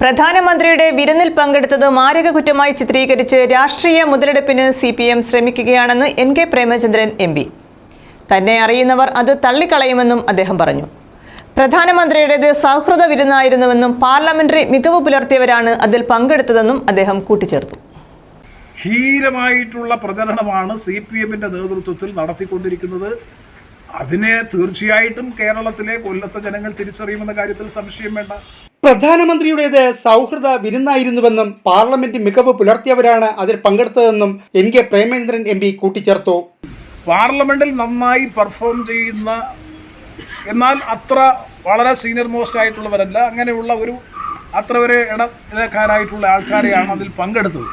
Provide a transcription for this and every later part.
പ്രധാനമന്ത്രിയുടെ വിരുന്നിൽ പങ്കെടുത്തത് മാരക കുറ്റമായി ചിത്രീകരിച്ച് രാഷ്ട്രീയ മുതലെടുപ്പിന് സി പി എം ശ്രമിക്കുകയാണെന്ന് N K Premachandran M P. തന്നെ അറിയുന്നവർ അത് തള്ളിക്കളയുമെന്നും അദ്ദേഹം പറഞ്ഞു. പ്രധാനമന്ത്രിയുടേത് സൗഹൃദ വിരുന്നായിരുന്നുവെന്നും പാർലമെന്ററി മികവ് പുലർത്തിയവരാണ് അതിൽ പങ്കെടുത്തതെന്നും അദ്ദേഹം കൂട്ടിച്ചേർത്തു. ഹീരമായിട്ടുള്ള പ്രചരണമാണ് സി പി എമ്മിന്റെ നേതൃത്വത്തിൽ നടത്തിക്കൊണ്ടിരിക്കുന്നത്. അതിനെ തീർച്ചയായിട്ടും കേരളത്തിലെ കൊല്ലത്തെ ജനങ്ങൾ തിരിച്ചറിയുമെന്ന കാര്യത്തിൽ സംശയം വേണ്ട. പ്രധാനമന്ത്രിയുടേത് സൗഹൃദ വിരുന്നായിരുന്നുവെന്നും പാർലമെന്റ് മികവ് പുലർത്തിയവരാണ് അതിൽ പങ്കെടുത്തതെന്നും N K Premachandran M P കൂട്ടിച്ചേർത്തു. പാർലമെന്റിൽ നന്നായി പെർഫോം ചെയ്യുന്ന എന്നാൽ അത്ര വളരെ സീനിയർ മോസ്റ്റ് ആയിട്ടുള്ളവരല്ല. അങ്ങനെയുള്ള ഒരു അത്ര ഒരു ഇടക്കാരായിട്ടുള്ള ആൾക്കാരെയാണ് അതിൽ പങ്കെടുത്തത്.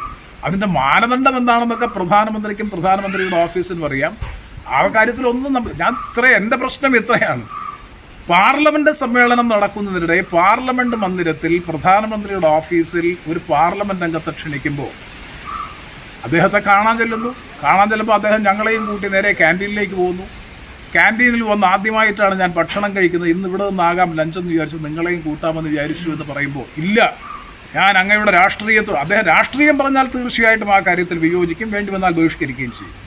അതിന്റെ മാനദണ്ഡം എന്താണെന്നൊക്കെ പ്രധാനമന്ത്രിക്കും പ്രധാനമന്ത്രിയുടെ ഓഫീസിനും അറിയാം. ആ കാര്യത്തിലൊന്നും ഞാൻ ഇത്ര എന്റെ പ്രശ്നം ഇത്രയാണ്. പാർലമെന്റ് സമ്മേളനം നടക്കുന്നതിനിടെ പാർലമെന്റ് മന്ദിരത്തിൽ പ്രധാനമന്ത്രിയുടെ ഓഫീസിൽ ഒരു പാർലമെന്റ് അംഗത്തെ ക്ഷണിക്കുമ്പോൾ അദ്ദേഹത്തെ കാണാൻ ചെല്ലുന്നു. കാണാൻ ചെല്ലുമ്പോൾ അദ്ദേഹം ഞങ്ങളെയും കൂട്ടി നേരെ ക്യാന്റീനിലേക്ക് പോകുന്നു. ക്യാന്റീനിൽ വന്ന് ആദ്യമായിട്ടാണ് ഞാൻ ഭക്ഷണം കഴിക്കുന്നത്. ഇന്ന് ഇവിടെ നിന്നാകാം ലഞ്ചെന്ന് വിചാരിച്ചു നിങ്ങളെയും കൂട്ടാമെന്ന് വിചാരിച്ചു എന്ന് പറയുമ്പോൾ ഇല്ല. ഞാൻ അങ്ങയുടെ രാഷ്ട്രീയത്തിൽ അദ്ദേഹം രാഷ്ട്രീയം പറഞ്ഞാൽ തീർച്ചയായിട്ടും ആ കാര്യത്തിൽ വിയോജിക്കും വേണ്ടി വന്നാൽ ബഹിഷ്കരിക്കുകയും ചെയ്യും.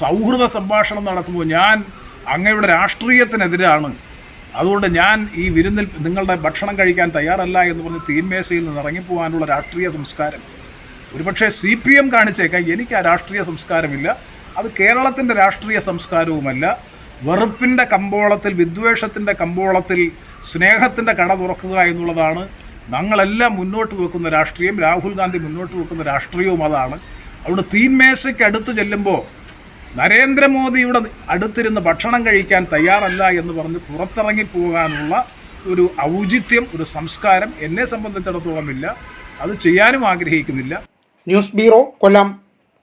സൗഹൃദ സംഭാഷണം നടത്തുമ്പോൾ ഞാൻ അങ്ങയുടെ രാഷ്ട്രീയത്തിനെതിരാണ് അതുകൊണ്ട് ഞാൻ ഈ വിരുന്നിൽ നിങ്ങളുടെ ഭക്ഷണം കഴിക്കാൻ തയ്യാറല്ല എന്ന് പറഞ്ഞ് തീന്മേശയിൽ നിന്ന് ഇറങ്ങിപ്പോകാനുള്ള രാഷ്ട്രീയ സംസ്കാരം. ഒരുപക്ഷെ സി പി എം കാണിച്ചേക്കാം. എനിക്ക് ആ രാഷ്ട്രീയ സംസ്കാരമില്ല. അത് കേരളത്തിന്റെ രാഷ്ട്രീയ സംസ്കാരവുമല്ല. വെറുപ്പിന്റെ കമ്പോളത്തിൽ വിദ്വേഷത്തിന്റെ കമ്പോളത്തിൽ സ്നേഹത്തിന്റെ കട തുറക്കുക എന്നുള്ളതാണ്. ഞങ്ങളെല്ലാം മുന്നോട്ട് വെക്കുന്ന രാഷ്ട്രീയം. രാഹുൽ ഗാന്ധി മുന്നോട്ട് വെക്കുന്ന രാഷ്ട്രീയവും അതാണ്. അതുകൊണ്ട് തീന്മേശയ്ക്ക് അടുത്ത് ചെല്ലുമ്പോൾ നരേന്ദ്രമോദിയുടെ അടുത്തിരുന്ന് ഭക്ഷണം കഴിക്കാൻ തയ്യാറല്ല എന്ന് പറഞ്ഞ് പുറത്തിറങ്ങി പോകാനുള്ള ഒരു ഔചിത്യം ഒരു സംസ്കാരം എന്നെ സംബന്ധിച്ചിടത്തോളം ഇല്ല അത് ചെയ്യാനും ആഗ്രഹിക്കുന്നില്ല. News bureau Kollam.